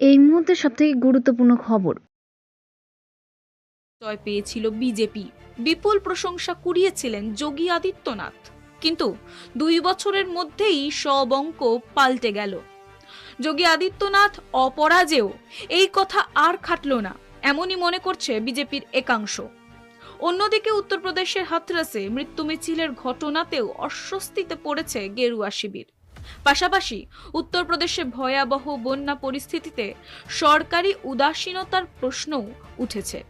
এই মুহূর্তে সবথেকে গুরুত্বপূর্ণ খবর। জয় পেয়েছিল বিজেপি। বিপুল প্রশংসা কুড়িয়েছিলেন যোগী আদিত্যনাথ। কিন্তু দুই বছরের মধ্যেই সব অঙ্ক পাল্টে গেল। যোগী আদিত্যনাথ অপরাজেয়। এই কথা আর খাটল না, এমনই মনে করছে বিজেপির একাংশ। অন্যদিকে উত্তরপ্রদেশের হাথরাসে মৃত্যু মিছিলের ঘটনাতেও অস্বস্তিতে পড়েছে গেরুয়া শিবির। পাশাপাশি উত্তরপ্রদেশে ভয়াবহ বন্যা পরিস্থিতিতে সরকারি উদাসীনতার প্রশ্নও উঠেছে।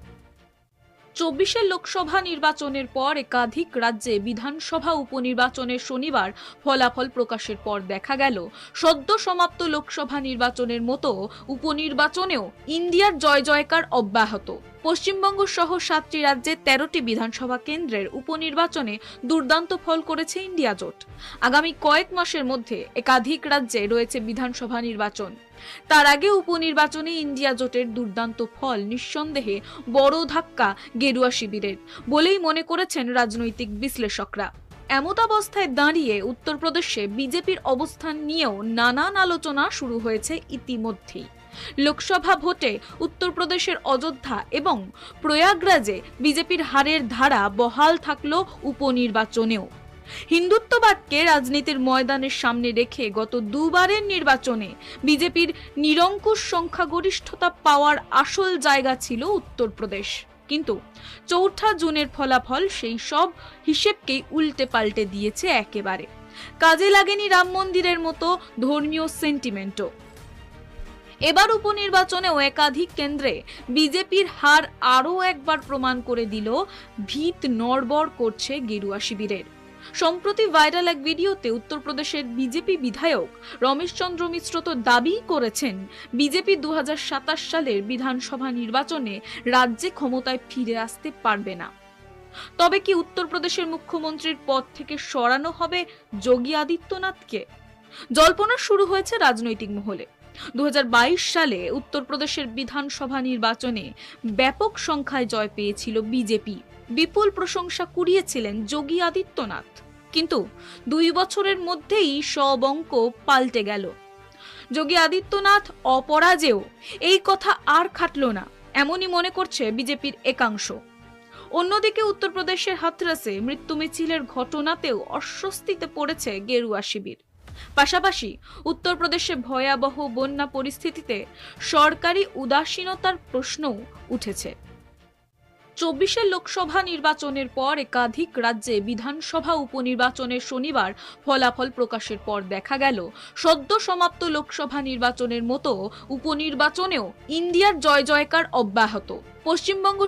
চব্বিশের লোকসভা নির্বাচনের পর একাধিক রাজ্যে বিধানসভা উপনির্বাচনের শনিবার ফলাফল প্রকাশের পর দেখা গেল, সদ্য সমাপ্ত লোকসভা নির্বাচনের মতো উপনির্বাচনেও ইন্ডিয়ার জয় জয়কার অব্যাহত। পশ্চিমবঙ্গ সহ সাতটি রাজ্যে তেরোটি বিধানসভা কেন্দ্রের উপনির্বাচনে দুর্দান্ত ফল করেছে ইন্ডিয়া জোট। আগামী কয়েক মাসের মধ্যে একাধিক রাজ্যে রয়েছে বিধানসভা নির্বাচন। তার আগে উপনির্বাচনে ইন্ডিয়া জোটের দুর্দান্ত ফল নিঃসন্দেহে বড় ধাক্কা গেরুয়া শিবিরের, বলেই মনে করেছেন রাজনৈতিক বিশ্লেষকরা। এমতাবস্থায় দাঁড়িয়ে উত্তরপ্রদেশে বিজেপির অবস্থান নিয়েও নানান আলোচনা শুরু হয়েছে ইতিমধ্যেই। লোকসভা ভোটে উত্তরপ্রদেশের অযোধ্যা এবং প্রয়াগরাজে বিজেপির হারের ধারা বহাল থাকল উপনির্বাচনেও। হিন্দুত্ববাদকে রাজনীতির ময়দানের সামনে রেখে গত দুবারের নির্বাচনে বিজেপির নিরঙ্কুশ সংখ্যাগরিষ্ঠতা পাওয়ার আসল জায়গা ছিল উত্তরপ্রদেশ। কিন্তু চৌঠা জুনের ফলাফল সেই সব হিসেবকেই উল্টে পাল্টে দিয়েছে একেবারে। কাজে লাগেনি রাম মন্দিরের মতো ধর্মীয় সেন্টিমেন্টও। এবার উপনির্বাচনেও একাধিক কেন্দ্রে বিজেপির হার আরও একবার প্রমাণ করে দিল, ভিত নড়বড় করছে গেরুয়া শিবিরের। সম্প্রতি ভাইরাল এক ভিডিওতে উত্তরপ্রদেশের বিজেপি বিধায়ক রমেশচন্দ্র মিশ্র তো দাবি করেছেন, বিজেপি দু হাজার সাতাশ সালের বিধানসভা নির্বাচনে রাজ্যে ক্ষমতায় ফিরে আসতে পারবে না। তবে কি উত্তরপ্রদেশের মুখ্যমন্ত্রীর পদ থেকে সরানো হবে যোগী আদিত্যনাথকে? জল্পনা শুরু হয়েছে রাজনৈতিক মহলে। দু হাজার বাইশ সালে উত্তরপ্রদেশের বিধানসভা নির্বাচনে ব্যাপক সংখ্যায় জয় পেয়েছিল বিজেপি। বিপুল প্রশংসা কুড়িয়েছিলেন যোগী আদিত্যনাথ। কিন্তু দুই বছরের মধ্যেই সব অঙ্ক পাল্টে গেল। যোগী আদিত্যনাথ অপরাজেয়, এই কথা আর খাটল না, এমনই মনে করছে বিজেপির একাংশ। অন্যদিকে উত্তরপ্রদেশের হাতরাসে মৃত্যু মিছিলের ঘটনাতেও অস্বস্তিতে পড়েছে গেরুয়া শিবির। পাশাপাশি উত্তরপ্রদেশে ভয়াবহ বন্যা পরিস্থিতিতে সরকারি উদাসীনতার প্রশ্নও উঠেছে। চব্বিশের লোকসভা নির্বাচনের পর একাধিক রাজ্যে বিধানসভা উপনির্বাচনের শনিবার ফলাফল প্রকাশের পর দেখা গেল, সদ্য সমাপ্ত লোকসভা নির্বাচনের মতো উপনির্বাচনেও ইন্ডিয়ার জয় জয়কার অব্যাহত। পশ্চিমবঙ্গ